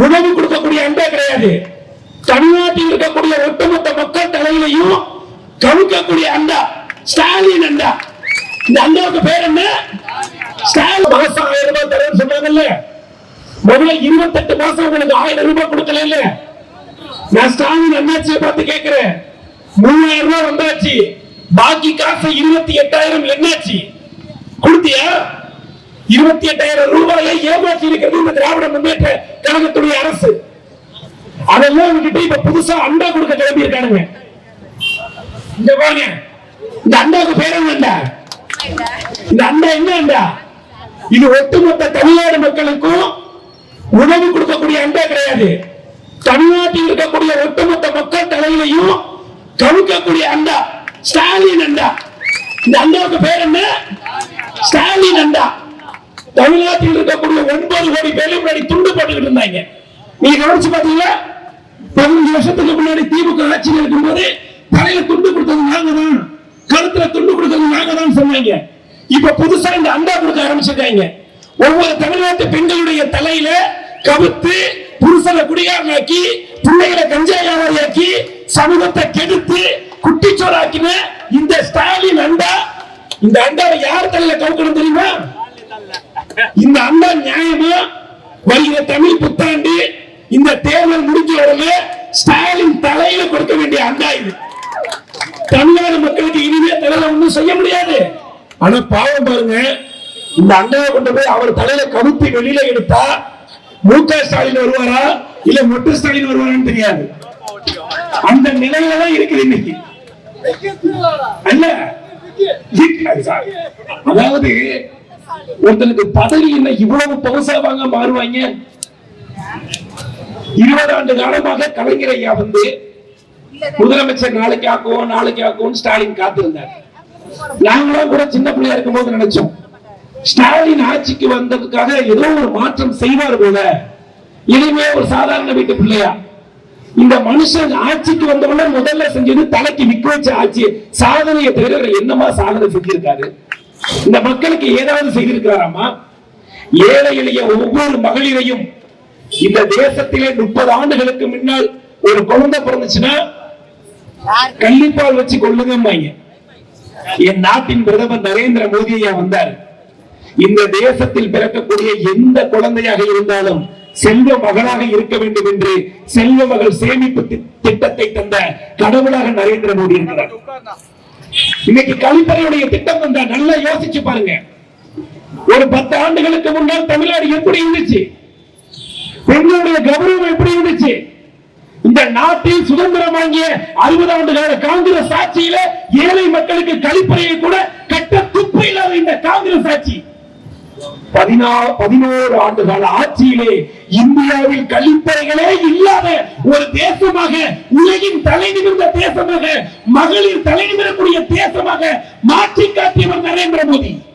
உணவு கொடுக்கக்கூடிய அண்டா கிடையாது. தமிழ்நாட்டில் இருக்கக்கூடிய ஒட்டுமொத்த மக்கள் தலையிலையும் கவுக்கக்கூடிய அண்டா ஸ்டாலின் அண்டா இந்த அண்டாவுக்கு பேர் என்ன? ஸ்டாலின். மாசம் ஆயிரம் ரூபாய் தரேன்னு சொன்னாங்கல்ல முதல்ல இருபத்தெட்டு மாசம் உங்களுக்கு ஆயிரம் ரூபாய் கொடுக்கல இல்ல நான் ஸ்டாலின் அண்ணாச்சியை பார்த்து கேட்கிறேன். மூவாயிரம் ரூபாய் வந்தாச்சு. பாக்கி காசு இருபத்தி எட்டாயிரம் என்னாச்சு? கொடுத்தியா? இருபத்தி எட்டாயிரம் ரூபாயை ஏமாற்றி இருக்கிறது இந்த திராவிட முன்னேற்ற கழகத்துடைய அரசு. அதெல்லாம் விட்டுட்டு இப்ப புதுசா அண்டா கொடுக்க கிளம்பி இருக்கானுங்க இந்த பாருங்க. இந்த அண்டாவுக்கு பேர் என்னண்டா இந்த அண்டா என்ன அண்டா? இது ஒட்டுமொத்த தமிழ்நாடு மக்களுக்கும் உணவு கொடுக்கக்கூடிய அண்டா கிடையாது. தமிழ்நாட்டில் இருக்கக்கூடிய ஒட்டுமொத்த மக்கள் தலையிலையும் கவுக்கக்கூடிய அண்டா. ஸ்டாலின் அண்டா. இந்த அண்டாவுக்கு பேர் என்ன? ஸ்டாலின் அண்டா. தமிழ்நாட்டில் இருக்கக்கூடிய ஒன்பது கோடி பேரும் முன்னாடி துண்டு போட்டுக்கிட்டு இருந்தாங்க. நீங்க கவனிச்சு பாத்தீங்களா பதினஞ்சு வருஷத்துக்கு முன்னாடி திமுக ஆட்சியில் இருக்கும்போது தலையில துண்டு கொடுத்தது நாங்க தான் கழுத்துல துண்டு கொடுத்தது நாங்க தான் சொன்னாங்க. இப்ப புதுசா இந்த அண்டா கொடுக்க ஆரம்பிச்சிருக்காங்க. ஒவ்வொரு தமிழ்நாட்டு பெண்களுடைய தலையில கவுத்து புருஷனை குடிகாரனாக்கி பிள்ளைகளை கஞ்சா வியாபாரியாக்கி சமூகத்தை கெடுத்து குட்டிச்சோராக்கின இந்த ஸ்டாலின் அண்டா. இந்த அண்டாவை யார் தலையில கவுக்கணும் தெரியுமா? இந்த அண்டா நியாயமா? வருகிற தமிழ் புத்தாண்டு இந்த தேர்தல் முடிஞ்ச உடனே ஸ்டாலின் தலையில கொடுக்க வேண்டிய அண்டா இது. தமிழ்நாடு மக்களுக்கு இனிமே தலையில ஒண்ணும் செய்ய முடியாது. ஆனா பாவம் பாருங்க இந்த அண்டாவை கொண்டு போய் அவர் தலையில கவுத்தி வெளியில எடுத்தா மு க ஸ்டாலின் வருவாரா? இல்ல மொட்டு ஸ்டாலின் வருவாரான்னு தெரியாது. அந்த நிலையில தான் இருக்குது இன்னைக்கு. அல்ல? அதாவது ஒருத்தனுக்கு பதவி என்ன இவ்வளவு பவுசாவாங்க மாறுவாங்க? இருபது ஆண்டு காலமாக கலைஞர் ஐயா வந்து முதலமைச்சர் நாளைக்கு ஆக்குவோம் நாளைக்கு ஆக்குவோம் ஸ்டாலின் காத்திருந்தார். நாங்களும் கூட சின்ன பிள்ளையா இருக்கும்போது நினைச்சோம். ஸ்டாலின் ஆட்சிக்கு வந்ததுக்காக ஏதோ ஒரு மாற்றம் செய்வார் போல. இனிமே ஒரு சாதாரண வீட்டு பிள்ளையா? இந்த மனுஷன் ஆட்சிக்கு வந்தவன முதல்ல செஞ்சது தலைக்கு நிக்க வச்ச ஆட்சி. சாதனையை தவிர என்னமா சாதனை செஞ்சிருக்காரு? இந்த மக்களுக்கு ஏதாவது செய்திருக்கிறாராமா ஏழை எளிய ஒவ்வொரு மகளிரையும் இந்த தேசத்திலே முப்பது ஆண்டுகளுக்கு முன்னால் ஒரு குழந்தை பிறந்துச்சுன்னா கள்ளிப்பால் வச்சு கொள்ளுங்கம்பாங்க என் நாட்டின் பிரதமர் நரேந்திர மோடி ஐயா வந்தார். இந்த தேசத்தில் பிறக்கக்கூடிய எந்த குழந்தையாக இருந்தாலும் செல்வ மகளாக இருக்க வேண்டும் என்று செல்வ மகள் சேமிப்பு திட்டத்தை தந்த கடவுளாக நரேந்திர மோடி இருக்கிறார். இன்னைக்கு கழிப்பறையுடைய திட்டம் வந்தா நல்லா யோசிச்சு பாருங்க. ஒரு பத்து ஆண்டுகளுக்கு முன்னால் தமிழ்நாடு எப்படி இருந்துச்சு? பெண்களுடைய கௌரவம் எப்படி இருந்துச்சு? இந்த நாட்டில் சுதந்திரம் வாங்கிய அறுபது ஆண்டு கால காங்கிரஸ் ஆட்சியில ஏழை மக்களுக்கு கழிப்பறையை கூட கட்ட துப்பு இல்லாத இந்த காங்கிரஸ் ஆட்சி. பதினா பதினோரு ஆண்டு ஆட்சியிலே இந்தியாவில் கழிப்பறைகளே இல்லாத ஒரு தேசமாக உலகின் தலை நிமிர்ந்த தேசமாக மகளிர் தலை நிமிரக்கூடிய தேசமாக மாற்றி காட்டியவர் நரேந்திர மோடி.